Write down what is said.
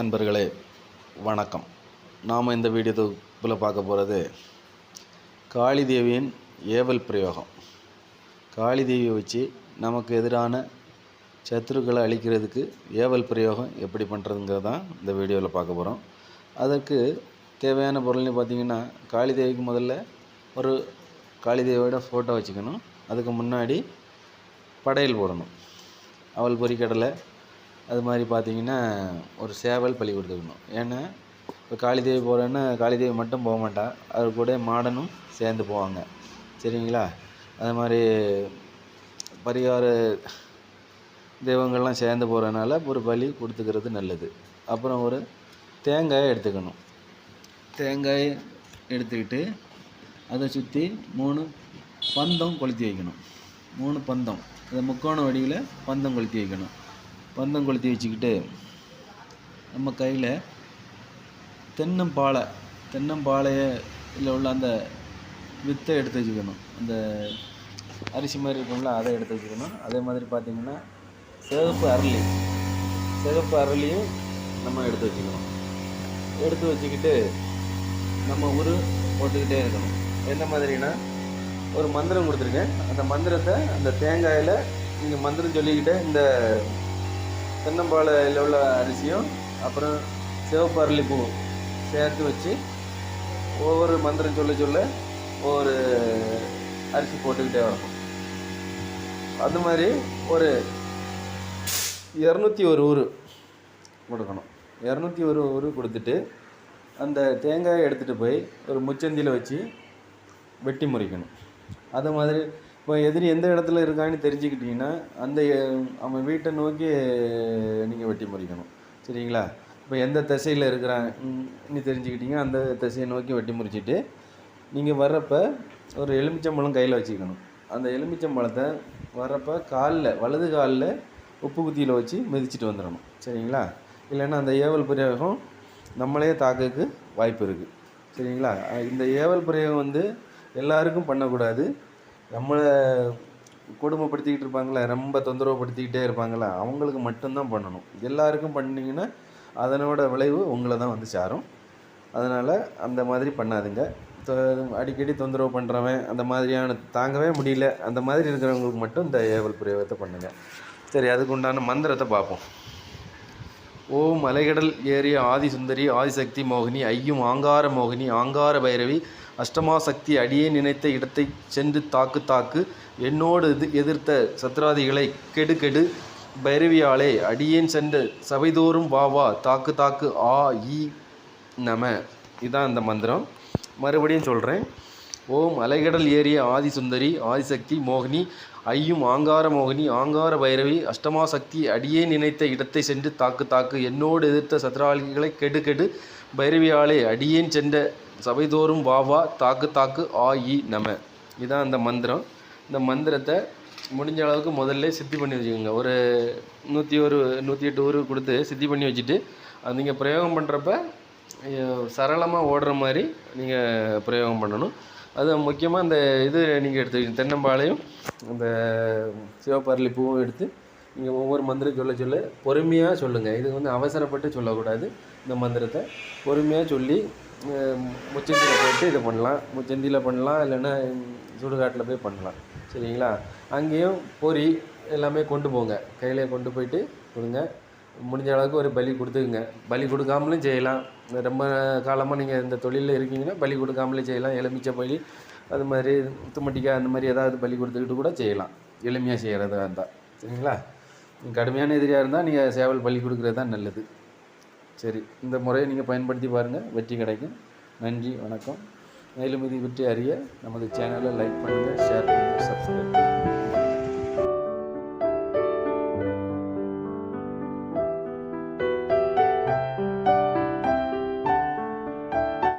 அன்பர்களே வணக்கம். நாம் இந்த வீடியோ தொகுப்பில் பார்க்க போகிறது காளி தேவியின் ஏவல் பிரயோகம். காளி தேவியை வச்சு நமக்கு எதிரான சத்துருக்களை அழிக்கிறதுக்கு ஏவல் பிரயோகம் எப்படி பண்ணுறதுங்கிறது தான் இந்த வீடியோவில் பார்க்க போகிறோம் அதற்கு தேவையான பொருள்னு பார்த்தீங்கன்னா காளி தேவிக்கு முதல்ல ஒரு காளி தேவியோட ஃபோட்டோ வச்சுக்கணும். அதுக்கு முன்னாடி படையல் போடணும். அவள் பொரிக்கடலை அது மாதிரி பார்த்தீங்கன்னா ஒரு சேவல் பள்ளி கொடுத்துக்கணும். ஏன்னா இப்போ காளிதேவி போகிறேன்னா காளிதேவி மட்டும் போக மாட்டா. அது கூட மாடனும் சேர்ந்து போவாங்க. சரிங்களா? அது மாதிரி பரிகார தெய்வங்கள்லாம் சேர்ந்து போகிறனால ஒரு பலி கொடுத்துக்கிறது நல்லது. அப்புறம் ஒரு தேங்காயை எடுத்துக்கணும். தேங்காய் எடுத்துக்கிட்டு அதை சுற்றி மூணு பந்தம் கொளுத்தி வைக்கணும். மூணு பந்தம். அந்த முக்கோண வடிவில் பந்தம் கொளுத்தி வைக்கணும். பந்தம் கொளுத்தி வச்சுக்கிட்டு நம்ம கையில் தென்னம்பாலை இல்லை உள்ள அந்த வித்தை எடுத்து வச்சுக்கணும். அந்த அரிசி மாதிரி இருக்கும்ல அதை எடுத்து வச்சுக்கணும். அதே மாதிரி பார்த்திங்கன்னா சிவப்பு அரளி சிவப்பு அரளியும் நம்ம எடுத்து வச்சுக்கணும். எடுத்து வச்சுக்கிட்டு நம்ம உரு போட்டுக்கிட்டே இருக்கணும். எந்த மாதிரினா ஒரு மந்திரம் கொடுத்துருக்கேன். அந்த மந்திரத்தை அந்த தேங்காயில் நீங்கள் மந்திரம் சொல்லிக்கிட்டு இந்த தென்னம்பாளையில் உள்ள அரிசியும் அப்புறம் சிவப்பு அரளிப்பூ சேர்த்து வச்சு ஒவ்வொரு மந்திரம் சொல்ல சொல்ல ஒவ்வொரு அரிசி போட்டுக்கிட்டே வரணும் அது மாதிரி ஒரு இரநூத்தி ஒரு ஊர் கொடுக்கணும். இரநூத்தி ஒரு ஊர் கொடுத்துட்டு அந்த தேங்காயை எடுத்துகிட்டு போய் ஒரு முச்சந்தியில் வச்சு வெட்டி முறிக்கணும். அது மாதிரி இப்போ எதிரி எந்த இடத்துல இருக்கான்னு தெரிஞ்சுக்கிட்டிங்கன்னா அந்த அவன் வீட்டை நோக்கி நீங்கள் வெட்டி முறிக்கணும். சரிங்களா? இப்போ எந்த திசையில் இருக்கிறான்னு தெரிஞ்சுக்கிட்டீங்க அந்த திசையை நோக்கி வெட்டி முறிச்சிட்டு நீங்கள் வர்றப்ப ஒரு எலுமிச்சம்பழம் கையில் வச்சுக்கணும். அந்த எலுமிச்சம்பழத்தை வர்றப்ப காலில் வலது காலில் உப்பு குத்தியில் வச்சு மிதிச்சிட்டு வந்துடணும். சரிங்களா? இல்லைன்னா அந்த ஏவல் பிரயோகம் நம்மளே தாக்கக்கு வாய்ப்பு இருக்குது சரிங்களா? இந்த ஏவல் பிரயோகம் வந்து எல்லாருக்கும் பண்ணக்கூடாது. நம்மளை கொடுமைப்படுத்திக்கிட்டு இருப்பாங்களே ரொம்ப தொந்தரவுப்படுத்திக்கிட்டே இருப்பாங்களே அவங்களுக்கு மட்டும்தான் பண்ணணும். எல்லாருக்கும் பண்ணிங்கன்னா அதனோட விளைவு உங்களை தான் வந்து சாரும். அதனால் அந்த மாதிரி பண்ணாதுங்க. அடிக்கடி தொந்தரவு பண்ணுறவன் அந்த மாதிரியான தாங்கவே முடியல அந்த மாதிரி இருக்கிறவங்களுக்கு மட்டும் இந்த ஏவல் பிரயோகத்தை பண்ணுங்கள் சரி அதுக்கு உண்டான மந்திரத்தை பார்ப்போம். ஓ மலைகடல் ஏறிய ஆதிசுந்தரி ஆதிசக்தி மோகினி ஐயும் ஆங்கார மோகினி ஆங்கார பைரவி அஷ்டமா சக்தி அடியே நினைத்த இடத்தை சென்று தாக்கு தாக்கு என்னோடு இது எதிர்த்த சத்ராதிகளை கெடு கெடு பைரவியாலே அடியேன் சென்று சபைதோறும் வா வா தாக்கு தாக்கு ஆ ஈ நம. இதான் அந்த மந்திரம். மறுபடியும் சொல்கிறேன் ஓம் அலைகடல் ஏறிய ஆதிசுந்தரி ஆதிசக்தி மோகினி ஐயும் ஆங்கார மோகினி ஆங்கார பைரவி அஷ்டமா சக்தி அடியே நினைத்த இடத்தை சென்று தாக்கு தாக்கு என்னோடு எதிர்த்த சத்ராலிகளை கெடு கெடு பைரவியாலே அடியேன் சென்ற சபைதோறும் வா வா தாக்கு தாக்கு ஆ இ நம. இதுதான் அந்த மந்திரம். இந்த மந்திரத்தை முடிஞ்ச அளவுக்கு முதல்ல சித்தி பண்ணி வச்சுக்கோங்க. ஒரு நூற்றி ஒரு நூற்றி எட்டு ஊர் கொடுத்து சித்தி பண்ணி வச்சுட்டு அது நீங்கள் பிரயோகம் பண்ணுறப்ப சரளமாக ஓடுற மாதிரி நீங்கள் பிரயோகம் பண்ணணும். அது முக்கியமாக அந்த இது நீங்கள் எடுத்து தென்னம்பாளையும் அந்த சிவப்பரளி பூவும் எடுத்து நீங்கள் ஒவ்வொரு மந்திரம் சொல்ல சொல்ல பொறுமையாக சொல்லுங்கள் இது வந்து அவசரப்பட்டு சொல்லக்கூடாது இந்த மந்திரத்தை. பொறுமையாக சொல்லி முச்சந்தியில் போட்டு இதை பண்ணலாம். முச்சந்தியில் பண்ணலாம் இல்லைன்னா சுடுகாட்டில் போய் பண்ணலாம். சரிங்களா? அங்கேயும் பொரி எல்லாமே கொண்டு போங்க. கையிலே கொண்டு போயிட்டு கொடுங்க. முடிஞ்ச அளவுக்கு ஒரு பலி கொடுத்துக்குங்க. பலி கொடுக்காமலும் செய்யலாம். ரொம்ப காலமாக நீங்கள் இந்த தொழிலில் இருக்கீங்கன்னா பலி கொடுக்காமலே செய்யலாம். எலுமிச்சை பலி அது மாதிரி தும்மட்டிக்காய் அந்த மாதிரி ஏதாவது பலி கொடுத்துக்கிட்டு கூட செய்யலாம். எளிமையாக செய்கிறதா இருந்தால் சரிங்களா? கடுமையான எதிரியாக இருந்தால் நீங்கள் சேவல் பலி கொடுக்குறது தான் நல்லது. சரி இந்த முறையை நீங்கள் பயன்படுத்தி பாருங்கள் வெற்றி கிடைக்கும். நன்றி வணக்கம். மேலும் இது பற்றி அறிய நமது சேனலை லைக் பண்ணுங்கள் ஷேர் பண்ணுங்கள் சப்ஸ்கிரைப் பண்ணுங்கள்